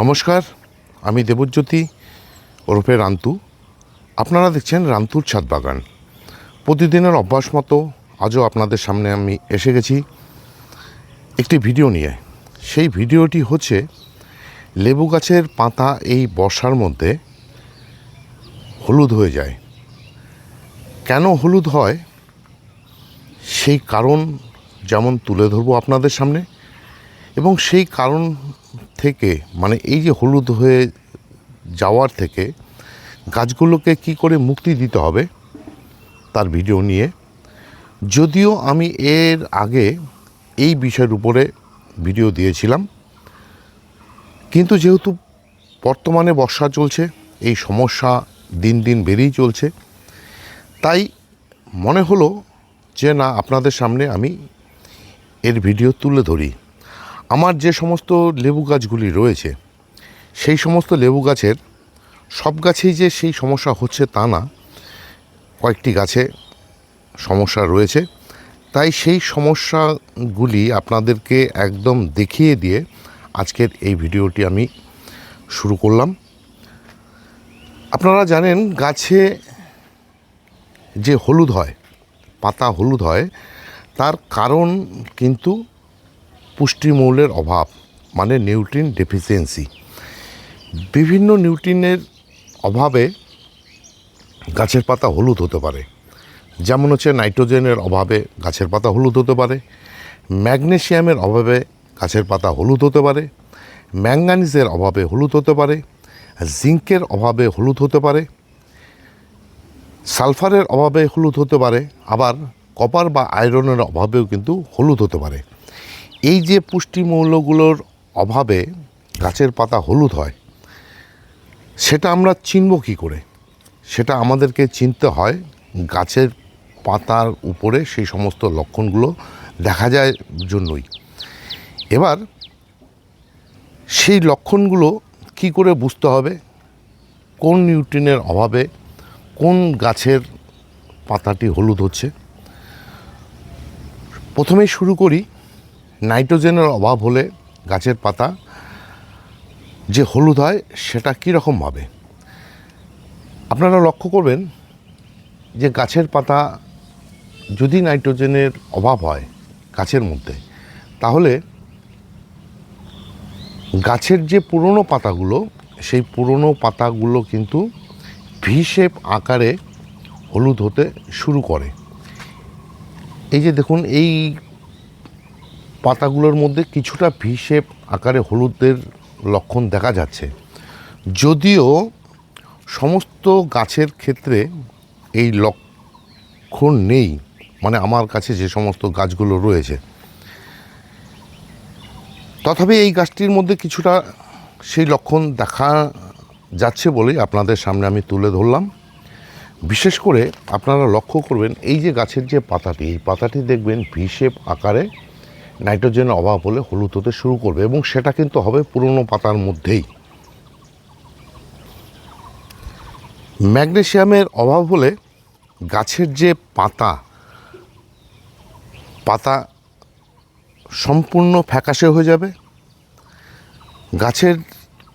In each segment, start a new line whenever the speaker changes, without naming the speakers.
নমস্কার, আমি দেবজ্যোতি ওরফে রান্তু। আপনারা দেখছেন রান্তুর ছাদ বাগান। প্রতিদিনের অভ্যাস মতো আজও আপনাদের সামনে আমি এসে গেছি একটি ভিডিও নিয়ে। সেই ভিডিওটি হচ্ছে লেবু গাছের পাতা এই বর্ষার মধ্যে হলুদ হয়ে যায়। কেন হলুদ হয়? সেই কারণ যেমন তুলে ধরবো আপনাদের সামনে। এবং সেই কারণ থেকে মানে এই যে হলুদ হয়ে যাওয়ার থেকে গাছগুলোকে কি করে মুক্তি দিতে হবে তার ভিডিও নিয়ে, যদিও আমি এর আগে এই বিষয়ের উপরে ভিডিও দিয়েছিলাম, কিন্তু যেহেতু বর্তমানে বর্ষা চলছে, এই সমস্যা দিন দিন বেড়েই চলছে, তাই মনে হলো যে না, আপনাদের সামনে আমি এর ভিডিও তুলে ধরি। আমার যে সমস্ত লেবু গাছগুলি রয়েছে, সেই সমস্ত লেবু গাছের সব গাছেই যে সেই সমস্যা হচ্ছে তা না। কয়েকটি গাছে সমস্যা রয়েছে। তাই সেই সমস্যাগুলি আপনাদেরকে একদম দেখিয়ে দিয়ে আজকের এই ভিডিওটি আমি শুরু করলাম। আপনারা জানেন, গাছে যে হলুদ হয়, পাতা হলুদ হয়, তার কারণ কিন্তু পুষ্টিমৌলের অভাব মানে নিউট্রিন ডেফিসিয়েন্সি। বিভিন্ন নিউট্রিনের অভাবে গাছের পাতা হলুদ হতে পারে। যেমন হচ্ছে নাইট্রোজেনের অভাবে গাছের পাতা হলুদ হতে পারে। ম্যাগনেশিয়ামের অভাবে গাছের পাতা হলুদ হতে পারে। ম্যাঙ্গানিজের অভাবে হলুদ হতে পারে। জিঙ্কের অভাবে হলুদ হতে পারে। সালফারের অভাবে হলুদ হতে পারে। আবার কপার বা আয়রনের অভাবেও কিন্তু হলুদ হতে পারে। এই যে পুষ্টিমৌলগুলোর অভাবে গাছের পাতা হলুদ হয়, সেটা আমরা চিনব কী করে? সেটা আমাদেরকে চিনতে হয়, গাছের পাতার উপরে সেই সমস্ত লক্ষণগুলো দেখা যায় জন্যই। এবার সেই লক্ষণগুলো কি করে বুঝতে হবে? কোন নিউট্রিনের অভাবে কোন গাছের পাতাটি হলুদ হচ্ছে? প্রথমেই শুরু করি নাইট্রোজেনের অভাব হলে গাছের পাতা যে হলুদ হয়, সেটা কীরকমভাবে আপনারা লক্ষ্য করবেন যে গাছের পাতা যদি নাইট্রোজেনের অভাব হয় গাছের মধ্যে, তাহলে গাছের যে পুরনো পাতাগুলো, সেই পুরনো পাতাগুলো কিন্তু ভি শেপ আকারে হলুদ হতে শুরু করে। এই যে দেখুন, এই পাতাগুলোর মধ্যে কিছুটা ভি শেপ আকারে হলুদের লক্ষণ দেখা যাচ্ছে। যদিও সমস্ত গাছের ক্ষেত্রে এই লক্ষণ নেই মানে আমার কাছে যে সমস্ত গাছগুলো রয়েছে। তথাপি এই গাছটির মধ্যে কিছুটা সেই লক্ষণ দেখা যাচ্ছে বলেই আপনাদের সামনে আমি তুলে ধরলাম। বিশেষ করে আপনারা লক্ষ্য করবেন, এই যে গাছের যে পাতাটি, এই পাতাটি দেখবেন ভি শেপ আকারে নাইট্রোজেনের অভাব হলে হলুদ হতে শুরু করবে এবং সেটা কিন্তু হবে পুরনো পাতার মধ্যেই। ম্যাগনেশিয়ামের অভাব হলে গাছের যে পাতা পাতা সম্পূর্ণ ফ্যাকাশে হয়ে যাবে। গাছের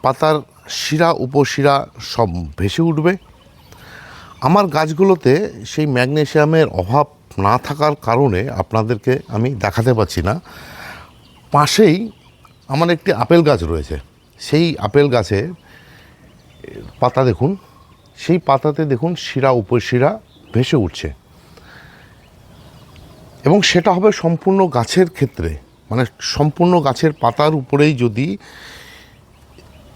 পাতার শিরা, উপশিরা সব ভেসে উঠবে। আমার গাছগুলোতে সেই ম্যাগনেশিয়ামের অভাব না থাকার কারণে আপনাদেরকে আমি দেখাতে পাচ্ছি না। পাশেই আমার একটি আপেল গাছ রয়েছে। সেই আপেল গাছে পাতা দেখুন, সেই পাতাতে দেখুন শিরা উপশিরা ভেসে উঠছে। এবং সেটা হবে সম্পূর্ণ গাছের ক্ষেত্রে। মানে সম্পূর্ণ গাছের পাতার উপরেই যদি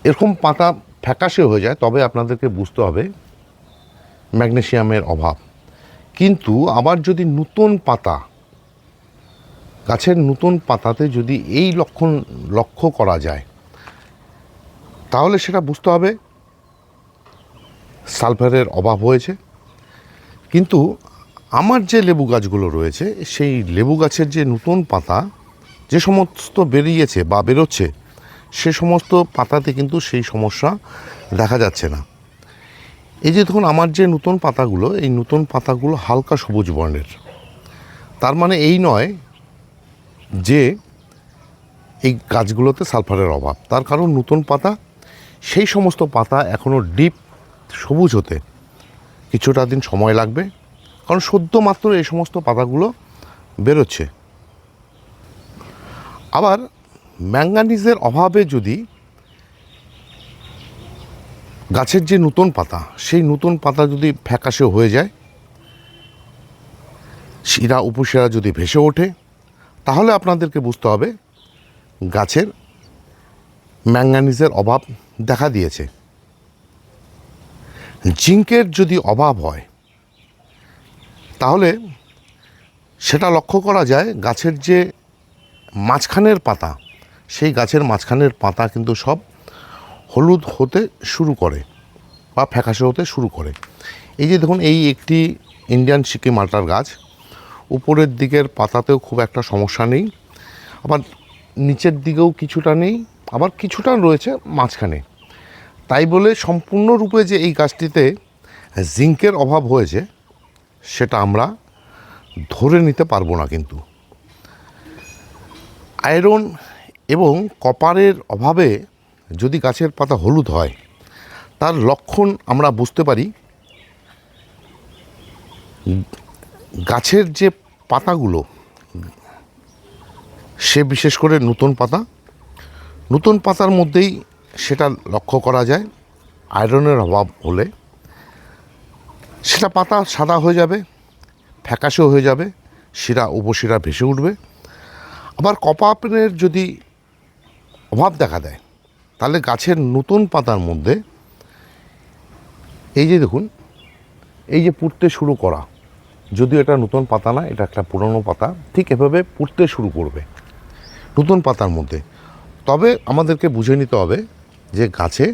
এরকম পাতা ফ্যাকাশে হয়ে যায়, তবে আপনাদেরকে বুঝতে হবে ম্যাগনেশিয়ামের অভাব। কিন্তু আবার যদি নতুন পাতা, গাছের নতুন পাতাতে যদি এই লক্ষণ লক্ষ্য করা যায়, তাহলে সেটা বুঝতে হবে, সালফারের অভাব হয়েছে। কিন্তু আমার যে লেবু গাছগুলো রয়েছে, সেই লেবু গাছের যে নতুন পাতা, যে সমস্ত বেরিয়েছে বা বেরোচ্ছে, সে সমস্ত পাতাতে কিন্তু সেই সমস্যা দেখা যাচ্ছে না। এই যে দেখুন, আমার যে নতুন পাতাগুলো, এই নতুন পাতাগুলো হালকা সবুজ বর্ণের। তার মানে এই নয় যে এই গাছগুলোতে সালফারের অভাব। তার কারণ নতুন পাতা, সেই সমস্ত পাতা এখনও ডিপ, সবুজ হতে কিছুটা দিন সময় লাগবে। কারণ সদ্য মাত্র এই সমস্ত পাতাগুলো বেরোচ্ছে। আবার ম্যাঙ্গানিজের অভাবে যদি গাছের যে নতুন পাতা, সেই নতুন পাতা যদি ফ্যাকাশে হয়ে যায়, শিরা উপশিরা যদি ভেসে ওঠে, তাহলে আপনাদেরকে বুঝতে হবে গাছের ম্যাঙ্গানিজের অভাব দেখা দিয়েছে। জিঙ্কের যদি অভাব হয়, তাহলে সেটা লক্ষ্য করা যায় গাছের যে মাঝখানের পাতা, সেই গাছের মাঝখানের পাতা কিন্তু সব হলুদ হতে শুরু করে বা ফ্যাকাশে হতে শুরু করে। এই যে দেখুন, এই একটি ইন্ডিয়ান সিকি মাল্টার গাছ, উপরের দিকের পাতাতেও খুব একটা সমস্যা নেই, আবার নিচের দিকেও কিছুটা নেই, আবার কিছুটা রয়েছে মাঝখানে। তাই বলে সম্পূর্ণরূপে যে এই গাছটিতে জিঙ্কের অভাব হয়েছে, সেটা আমরা ধরে নিতে পারব না কিন্তু। আয়রন এবং কপারের অভাবে যদি গাছের পাতা হলুদ হয়, তার লক্ষণ আমরা বুঝতে পারি। গাছের যে পাতাগুলো, সে বিশেষ করে নতুন পাতা, নতুন পাতার মধ্যেই সেটা লক্ষ্য করা যায়, আয়রনের অভাব হলে। সেটা পাতা সাদা হয়ে যাবে, ফ্যাকাশে হয়ে যাবে, শিরা উপশিরা ভেসে উঠবে। আবার কপাপের যদি অভাব দেখা দেয় তাহলে গাছের নতুন পাতার মধ্যে এই যে দেখুন, এই যে পুড়তে শুরু করা, যদিও এটা নতুন পাতা না, এটা একটা পুরনো পাতা, ঠিক এভাবে পুড়তে শুরু করবে নতুন পাতার মধ্যে। তবে আমাদেরকে বুঝে নিতে হবে যে গাছে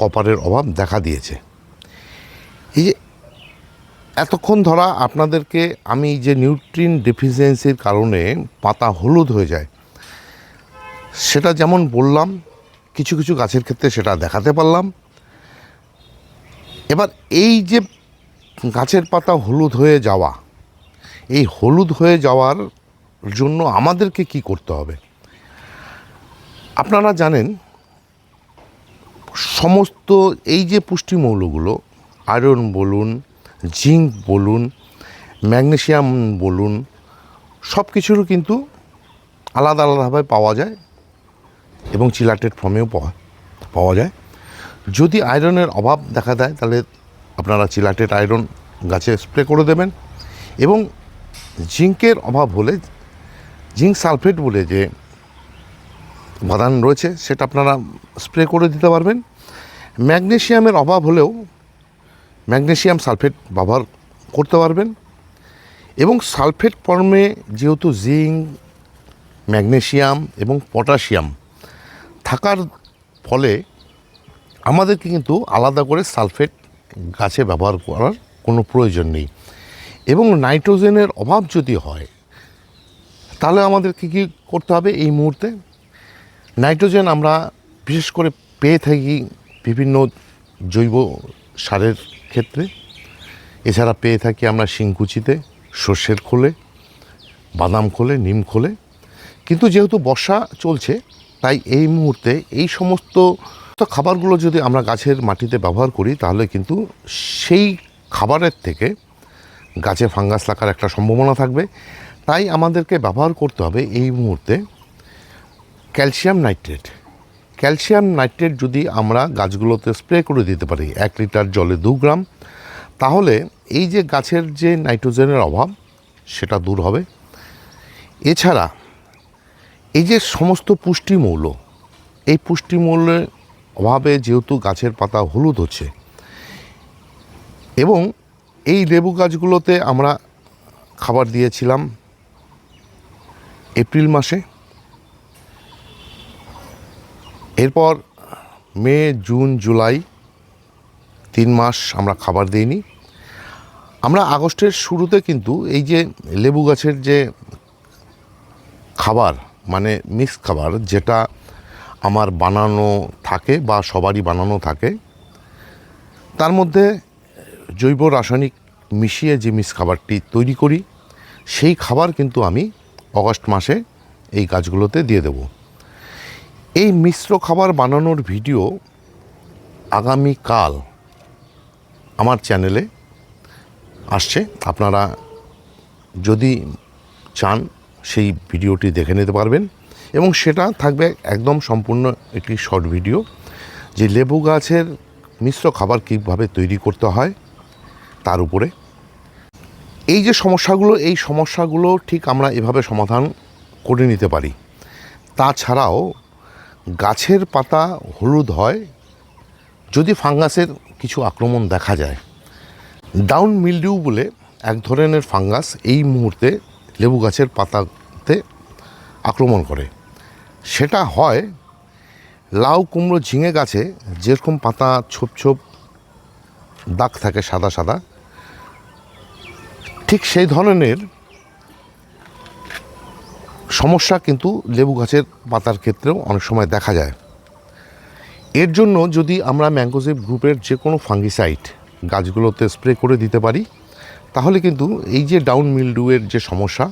কপারের অভাব দেখা দিয়েছে। এই যে এতক্ষণ ধরা আপনাদেরকে আমি যে নিউট্রিন ডেফিসিয়েন্সির কারণে পাতা হলুদ হয়ে যায়, সেটা যেমন বললাম কিছু কিছু গাছের ক্ষেত্রে সেটা দেখাতে পারলাম। এবার এই যে গাছের পাতা হলুদ হয়ে যাওয়া, এই হলুদ হয়ে যাওয়ার জন্য আমাদেরকে কি করতে হবে? আপনারা জানেন, সমস্ত এই যে পুষ্টিমৌলগুলো, আয়রন বলুন, জিঙ্ক বলুন, ম্যাগনেশিয়াম বলুন সব কিছুরও কিন্তু আলাদা আলাদাভাবে পাওয়া যায়। এবং চিলাটেড ফর্মেও পাওয়া পাওয়া যায়। যদি আয়রনের অভাব দেখা দেয়, তাহলে আপনারা চিলাটেড আয়রন গাছে স্প্রে করে দেবেন। এবং জিঙ্কের অভাব হলে, জিঙ্ক সালফেট বলে যে উপাদান রয়েছে, সেটা আপনারা স্প্রে করে দিতে পারবেন। ম্যাগনেশিয়ামের অভাব হলেও ম্যাগনেশিয়াম সালফেট ব্যবহার করতে পারবেন। এবং সালফেট ফর্মে যেহেতু জিঙ্ক, ম্যাগনেশিয়াম এবং পটাশিয়াম থাকার ফলে আমাদেরকে কিন্তু আলাদা করে সালফেট গাছে ব্যবহার করার কোনো প্রয়োজন নেই। এবং নাইট্রোজেনের অভাব যদি হয়, তাহলে আমাদেরকে কী করতে হবে এই মুহূর্তে? নাইট্রোজেন আমরা বিশেষ করে পেয়ে থাকি বিভিন্ন জৈব সারের ক্ষেত্রে। এছাড়া পেয়ে থাকি আমরা শিংকুচিতে, সর্ষের খোলে, বাদাম খোলে, নিম খোলে। কিন্তু যেহেতু বর্ষা চলছে তাই এই মুহূর্তে এই সমস্ত খাবারগুলো যদি আমরা গাছের মাটিতে ব্যবহার করি, তাহলে কিন্তু সেই খাবারের থেকে গাছে ফাঙ্গাস লাগার একটা সম্ভাবনা থাকবে। তাই আমাদেরকে ব্যবহার করতে হবে এই মুহূর্তে ক্যালসিয়াম নাইট্রেট। ক্যালসিয়াম নাইট্রেট যদি আমরা গাছগুলোতে স্প্রে করে দিতে পারি, এক লিটার জলে দু গ্রাম, তাহলে এই যে গাছের যে নাইট্রোজেনের অভাব, সেটা দূর হবে। এছাড়া এই যে সমস্ত পুষ্টিমৌল, এই পুষ্টিমৌলের অভাবে যেহেতু গাছের পাতা হলুদ হচ্ছে, এবং এই লেবু গাছগুলোতে আমরা খাবার দিয়েছিলাম এপ্রিল মাসে। এরপর মে, জুন, জুলাই তিন মাস আমরা খাবার দিইনি। আমরা আগস্টের শুরুতে কিন্তু এই যে লেবু গাছের যে খাবার মানে মিক্স খাবার যেটা আমার বানানো থাকে বা সবারই বানানো থাকে, তার মধ্যে জৈব রাসায়নিক মিশিয়ে যে মিক্স খাবারটি তৈরি করি, সেই খাবার কিন্তু আমি অগস্ট মাসে এই গাছগুলোতে দিয়ে দেব। এই মিশ্র খাবার বানানোর ভিডিও আগামীকাল আমার চ্যানেলে আসছে। আপনারা যদি চান সেই ভিডিওটি দেখে নিতে পারবেন এবং সেটা থাকবে একদম সম্পূর্ণ একটি শর্ট ভিডিও যে লেবু গাছের মিশ্র খাবার কীভাবে তৈরি করতে হয় তার উপরে। এই যে সমস্যাগুলো, এই সমস্যাগুলো ঠিক আমরা এভাবে সমাধান করে নিতে পারি। তাছাড়াও গাছের পাতা হলুদ হয় যদি ফাঙ্গাসের কিছু আক্রমণ দেখা যায়। ডাউন মিলডিউ বলে এক ধরনের ফাঙ্গাস এই মুহূর্তে লেবু গাছের পাতাতে আক্রমণ করে। সেটা হয় লাউ, কুমড়ো, ঝিঙে গাছে যেরকম পাতা ছোপ ছোপ, দাগ থাকে সাদা সাদা, ঠিক সেই ধরনের সমস্যা কিন্তু লেবু গাছের পাতার ক্ষেত্রেও অনেক সময় দেখা যায়। এর জন্য যদি আমরা ম্যাঙ্গোজেব গ্রুপের যে কোনো ফাঙ্গিসাইড গাছগুলোতে স্প্রে করে দিতে পারি তাহলে কিন্তু এই যে ডাউন মিলডুয়ের যে সমস্যা,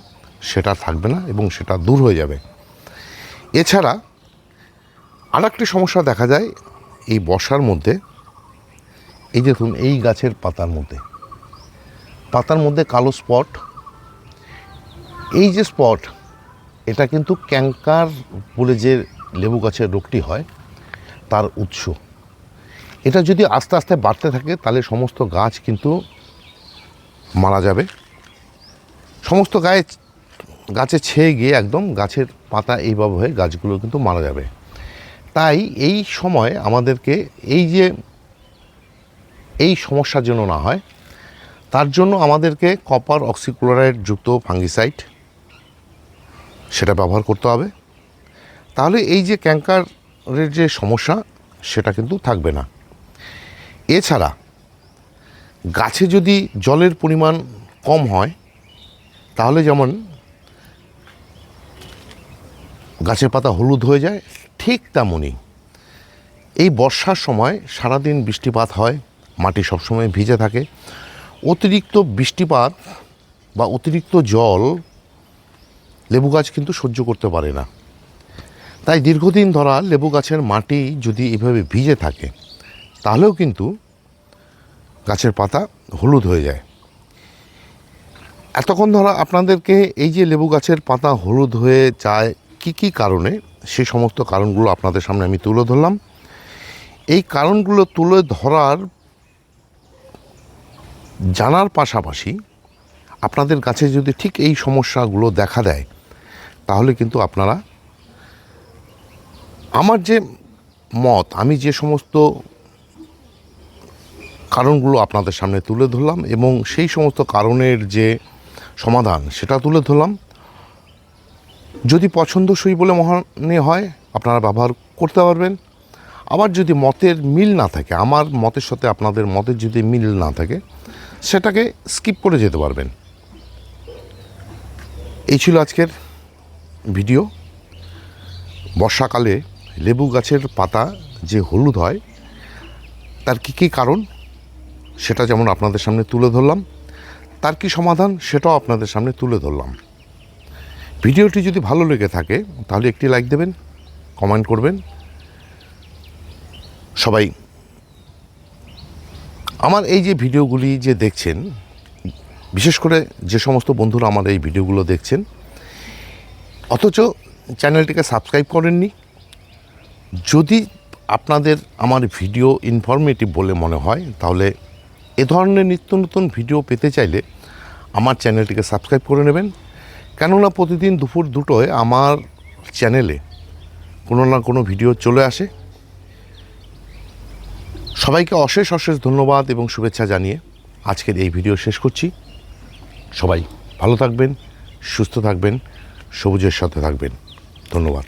সেটা থাকবে না এবং সেটা দূর হয়ে যাবে। এছাড়া আর একটি সমস্যা দেখা যায় এই বর্ষার মধ্যে। এই দেখুন এই গাছের পাতার মধ্যে। পাতার মধ্যে কালো স্পট এই যে স্পট এটা কিন্তু ক্যাঙ্কার বলে যে লেবু গাছের রোগটি হয়, তার উৎস। এটা যদি আস্তে আস্তে বাড়তে থাকে, তাহলে সমস্ত গাছ কিন্তু মারা যাবে। সমস্ত গায়ে গাছে ছেয়ে গিয়ে একদম গাছের পাতা এইভাবে হয়ে গাছগুলো কিন্তু মারা যাবে। তাই এই সময় আমাদেরকে এই যে এই সমস্যার জন্য না হয়, তার জন্য আমাদেরকে কপার অক্সিক্লোরাইড যুক্ত ফাঙ্গিসাইড সেটা ব্যবহার করতে হবে। তাহলে এই যে ক্যাঙ্কারের যে সমস্যা, সেটা কিন্তু থাকবে না। এছাড়া গাছে যদি জলের পরিমাণ কম হয়, তাহলে যেমন গাছের পাতা হলুদ হয়ে যায়, ঠিক তেমনই। এই বর্ষার সময় সারাদিন বৃষ্টিপাত হয়, মাটি সবসময় ভিজে থাকে। অতিরিক্ত বৃষ্টিপাত বা অতিরিক্ত জল লেবু গাছ কিন্তু সহ্য করতে পারে না। তাই দীর্ঘদিন ধরা লেবু গাছের মাটি যদি এভাবে ভিজে থাকে, তাহলেও কিন্তু গাছের পাতা হলুদ হয়ে যায়। এতক্ষণ ধরা আপনাদেরকে এই যে লেবু গাছের পাতা হলুদ হয়ে যায়, কি কি কারণে? সে সমস্ত কারণগুলো আপনাদের সামনে আমি তুলে ধরলাম। এই কারণগুলো তুলে ধরার জানার পাশাপাশি আপনাদের কাছে যদি ঠিক এই সমস্যাগুলো দেখা দেয়, তাহলে কিন্তু আপনারা আমার যে মত, আমি যে সমস্ত কারণগুলো আপনাদের সামনে তুলে ধরলাম এবং সেই সমস্ত কারণের যে সমাধান সেটা তুলে ধরলাম। যদি পছন্দসই বলে মনে হয়, আপনারা ব্যবহার করতে পারবেন। আবার যদি মতের মিল না থাকে, আমার মতের সাথে আপনাদের মতের যদি মিল না থাকে, সেটাকে স্কিপ করে যেতে পারবেন। এই ছিল আজকের ভিডিও। বর্ষাকালে লেবু গাছের পাতা যে হলুদ হয়, তার কী কী কারণ? সেটা যেমন আপনাদের সামনে তুলে ধরলাম, তার কি সমাধান সেটাও আপনাদের সামনে তুলে ধরলাম। ভিডিওটি যদি ভালো লেগে থাকে, তাহলে একটি লাইক দেবেন, কমেন্ট করবেন। সবাই, আমার এই যে ভিডিওগুলি যে দেখছেন, বিশেষ করে যে সমস্ত বন্ধুরা আমার এই ভিডিওগুলো দেখছেন, অথচ চ্যানেলটিকে সাবস্ক্রাইব করেননি, যদি আপনাদের আমার ভিডিও ইনফরমেটিভ বলে মনে হয়, তাহলে এ ধরনের নিত্য নতুন ভিডিও পেতে চাইলে আমার চ্যানেলটিকে সাবস্ক্রাইব করে নেবেন। কেননা প্রতিদিন দুপুর দুটোয় আমার চ্যানেলে কোনো না কোনো ভিডিও চলে আসে। সবাইকে অশেষ অশেষ ধন্যবাদ এবং শুভেচ্ছা জানিয়ে আজকের এই ভিডিও শেষ করছি। সবাই ভালো থাকবেন, সুস্থ থাকবেন, সবুজের সাথে থাকবেন। ধন্যবাদ।